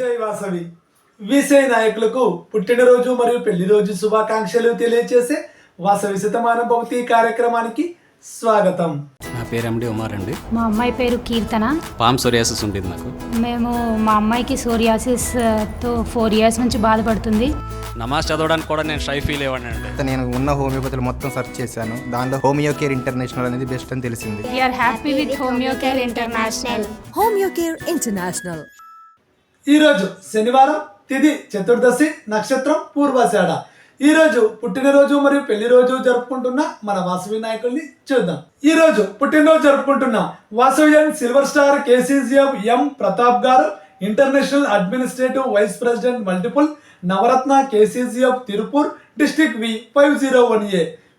జై వాసవి. విసై నాయకులకు పుట్టినరోజు మరియు పెళ్ళి రోజు శుభాకాంక్షలు తెలియజేసే వాసవి శతమాన భవతి కార్యక్రమానికి స్వాగతం. నా పేరు ఎండి ఉమార్ అండి. మా అమ్మాయి పేరు కీర్తన. పామ్ సోరియాసిస్ ఉండేది నాకు మేము మా అమ్మాయికి సోరియాసిస్తో ఫోర్ ఇయర్స్ నుంచి బాధపడుతుంది. నమాజ్ చదవడానికి కూడా నేను షై ఫీల్ అయ్యాను అండి. నేను ఉన్న హోమియోపతిలో మొత్తం సెర్చ్ చేశాను. దానిలో హోమియో కేర్ ఇంటర్నేషనల్ అనేది బెస్ట్ అని తెలిసింది. We are happy with homeo care international Homeocare International. ఈరోజు శనివారం తిది చతుర్దశి నక్షత్రం పూర్వాషాఢ. ఈ రోజు పుట్టినరోజు మరియు పెళ్ళి రోజు జరుపుకుంటున్న మన వాసవి నాయకుల్ని చూద్దాం. ఈరోజు పుట్టినరోజు జరుపుకుంటున్న Vasavian silver star KCGF M Pratap గారు international administrative vice president multiple Navaratna KCGF Tirupur district V five zero one A.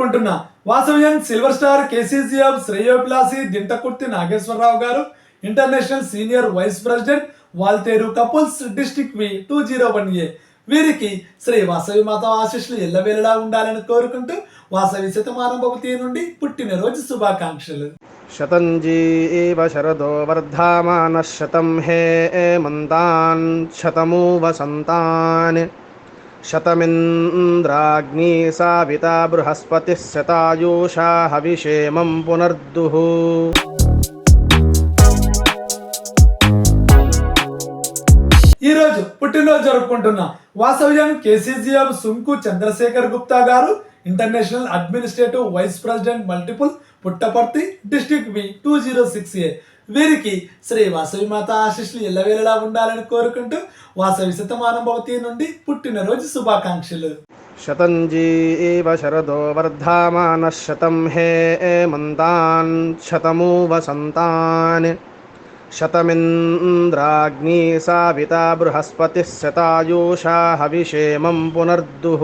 కోరుకుంటున్నా. Vasavian Vasavian silver star KCCF శ్రేయోప్లాసి Dintakurthi Nageswararao గారు international senior vice president Waltair couples district V two zero one A. వీరికి శ్రీ వాసవి మాత ఆశీస్సులు ఎల్లవేళలా ఉండాలని కోరుకుంటూ వాసవి శతమానభవతి నుండి పుట్టినరోజు శుభాకాంక్షలు. శతంజీ శరదో వర్ధమాన శతం హే మంతాన్ శతమూ వసంతాన్ శతమింద్రాగ్ని సావిత బృహస్పతి శతాయూషా హవిషేమం పునర్దుః. ఈ రోజు పుట్టినరోజు జరుపుకుంటున్న వాసవ్యం కేసీజీఎం సుంకు చంద్రశేఖర్ గుప్తా గారు international administrative vice president multiple Puttaparthi district B two zero six A వీరికి శ్రీ వాసవి మాత ఆశిష్లు ఎల్లవేళలా ఉండాలని కోరుకుంటూ వాసవి శతమానం భవతి నుండి పుట్టినరోజు శుభాకాంక్షలు. శతంజీవ శరదో వర్ధమాన శతం హే మంతాన్ శతమూ వసంతాన్ శతమింద్రాగ్ని సావిత బృహస్పతి శతాయూషా హవిషేమం పునర్దుః.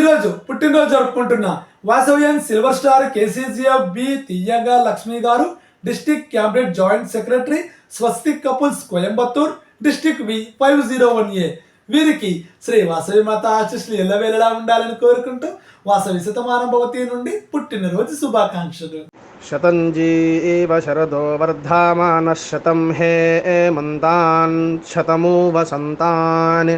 ఈరోజు రోజు పుట్టినరోజు జరుపుకుంటున్న Vasavian silver star KCGF B తియ్యగా లక్ష్మి గారు district cabinet joint secretary Swastik couples Coimbatore district V five zero one A. వీరికి శ్రీ వాసవి మాత ఆశీస్సులు ఎల్లవేళలా ఉండాలని కోరుకుంటూ వాసవి శతమానం భవతి నుండి పుట్టినరోజు శుభాకాంక్షలు. శతంజీ శరదో వర్ధమాన శతం హే మంతాన్ శతమూ వసంతాన్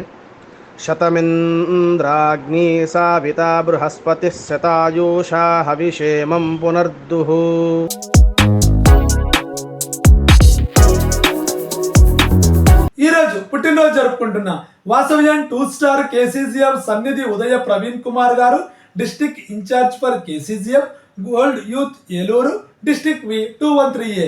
శతమింద్రాగ్ని సావిత బృహస్పతి శతాయూషా హవిషేమం పునర్దుః. ఈ రోజు పుట్టినరోజు జరుపుకుంటున్న వాసవ్యాన్ టూ స్టార్ కేసీజీఎఫ్ సన్నిధి ఉదయ ప్రవీణ్ కుమార్ గారు district incharge for KCGF gold youth Eluru district V two one three A.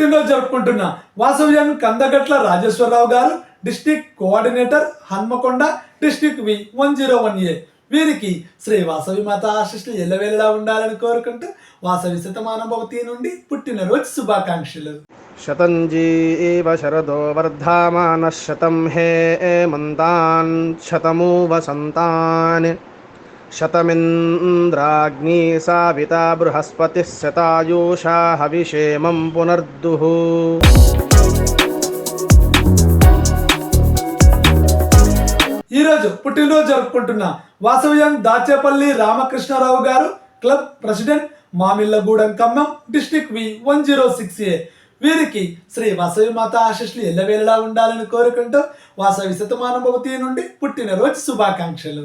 పుట్టినరోజు జరుపుకుంటున్న వాసవ్యాన్ కందగట్ల రాజేశ్వరరావు గారు district coordinator Hanamkonda district V one zero one A. వీరికి శ్రీ వాసవి మాత ఆశిష్లు ఎల్లవేళలా ఉండాలని కోరుకుంటూ వాసవి శతమాన భవతి నుండి పుట్టినరోజు శుభాకాంక్షలు. శతంజీవ శరదో వర్ధమాన శతం హే మంతాన్ శతమూ వసంతాన్ శతమింద్రాగ్ని సావిత బృహస్పతి శతాయూషా హవిషేమం పునర్దుః. ఈ రోజు పుట్టినరోజు జరుపుకుంటున్న వాసవ్యం దాచేపల్లి రామకృష్ణారావు గారు club president Mamillagudem Khammam district V one zero six A. వీరికి శ్రీ వాసవి మాత ఆశిష్లు ఎల్లవేళలా ఉండాలని కోరుకుంటూ వాసవి శతమానం భవతి నుండి పుట్టినరోజు శుభాకాంక్షలు.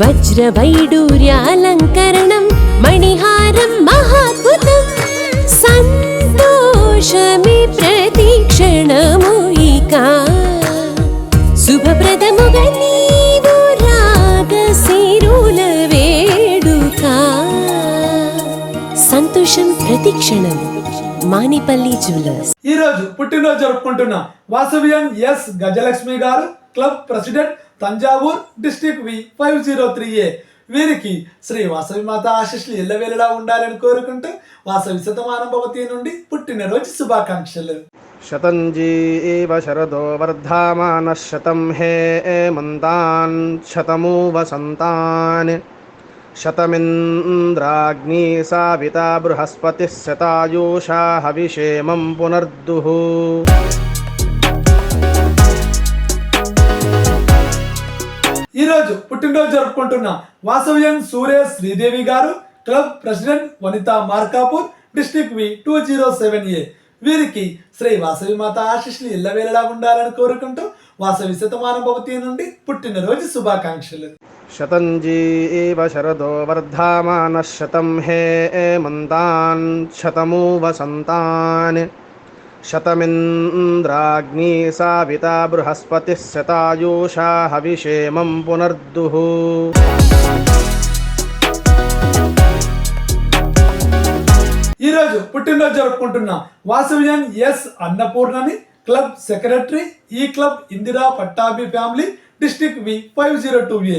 వజ్రవైడూర్యాలంకరణం మణిహారం మహాద్భుతం సంతోషమి ప్రతిక్షణము ఇక శుభప్రదముగా నీవు సంతోషం ప్రతిక్షణం మానిపల్లి జ్యువెలర్స్ ఈ రోజు పుట్టినరోజు జరుపుకుంటున్న వాసవ్యం ఎస్ గజలక్ష్మి గారు club president Thanjavur district V five zero three A. వీరికి శ్రీ వాసవి మాత ఆశీస్సులు ఎల్లవేళలా ఉండాలని కోరుకుంటూ వాసవి శతమానం భవతి నుండి పుట్టినరోజు శుభాకాంక్షలు. శతంజీవ శరదో వర్ధమాన శతం హే మంతాన్ శతమూ వసంతాన్ శతమింద్రాగ్ని సావితా బృహస్పతి శతాయూషా హవిషేమం పునర్దుః. ఈరోజు పుట్టినరోజు జరుపుకుంటున్న వాసవ్యన్ సూర్య శ్రీదేవి గారు club president Vanitha Markapur district V two zero seven A. వీరికి శ్రీ వాసవి మాత ఆశీస్సులు ఎల్లవేళలా ఉండాలని కోరుకుంటూ వాసవి శతమానం భవతి నుండి పుట్టినరోజు శుభాకాంక్షలు. శతంజీవ శరదో వర్ధమాన శతం హే మంతాన్ శతమూ వసంతాన్ శతమింద్రాగ్ని సావితా బృహస్పతి శతాయూషా హవిషేమం పునర్దుః ఈ రోజు పుట్టినరోజు జరుపుకుంటున్న వాసవ్యన్ ఎస్ అన్నపూర్ణని క్లబ్ సెక్రటరీ ఈ club Indira Pattabhi family district V five zero two A.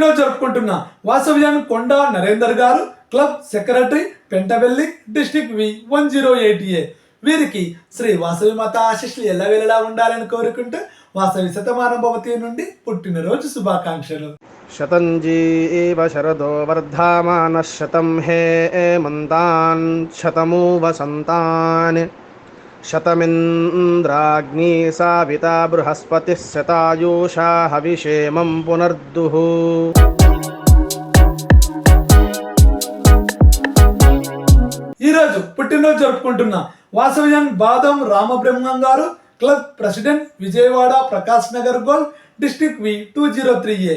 రోజు పుట్టినరోజు జరుపుకుంటున్న వాసవ్యాన్ కొండ నరేందర్ గారు club secretary Pentavelli district V one zero eight A. వీరికి శ్రీ వాసవి మాత ఎలా ఎల్లవేళలా ఉండాలని కోరుకుంటూ వాసవి శతమానం భవతి నుండి పుట్టినరోజు శుభాకాంక్షలు. శతంజీ శరదో వర్ధమాన శతం హే మంతాన్ శతమూ వసంతాన్ శతమింద్రాగ్ని సావితా బృహస్పతి శతాయూషా హవిషేమం పునర్దుః. ఈ రోజు పుట్టినరోజు జరుపుకుంటున్న వాసవ్యాన్ బాదం రామబ్రహ్మం గారు club president Vijayawada Prakash Nagar goal district V two zero three A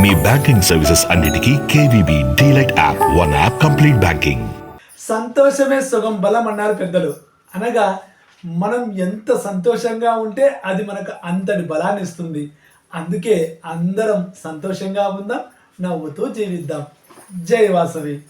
me banking services అన్నిటికీ KVB DLite app. One app complete banking సంతోషమే సుగం బలం అన్నారు పెద్దలు. అనగా మనం ఎంత సంతోషంగా ఉంటే అది మనకు అంతటి బలాన్ని ఇస్తుంది. అందుకే అందరం సంతోషంగా ఉందాం నవ్వుతూ జీవిద్దాం. జై వాసవి.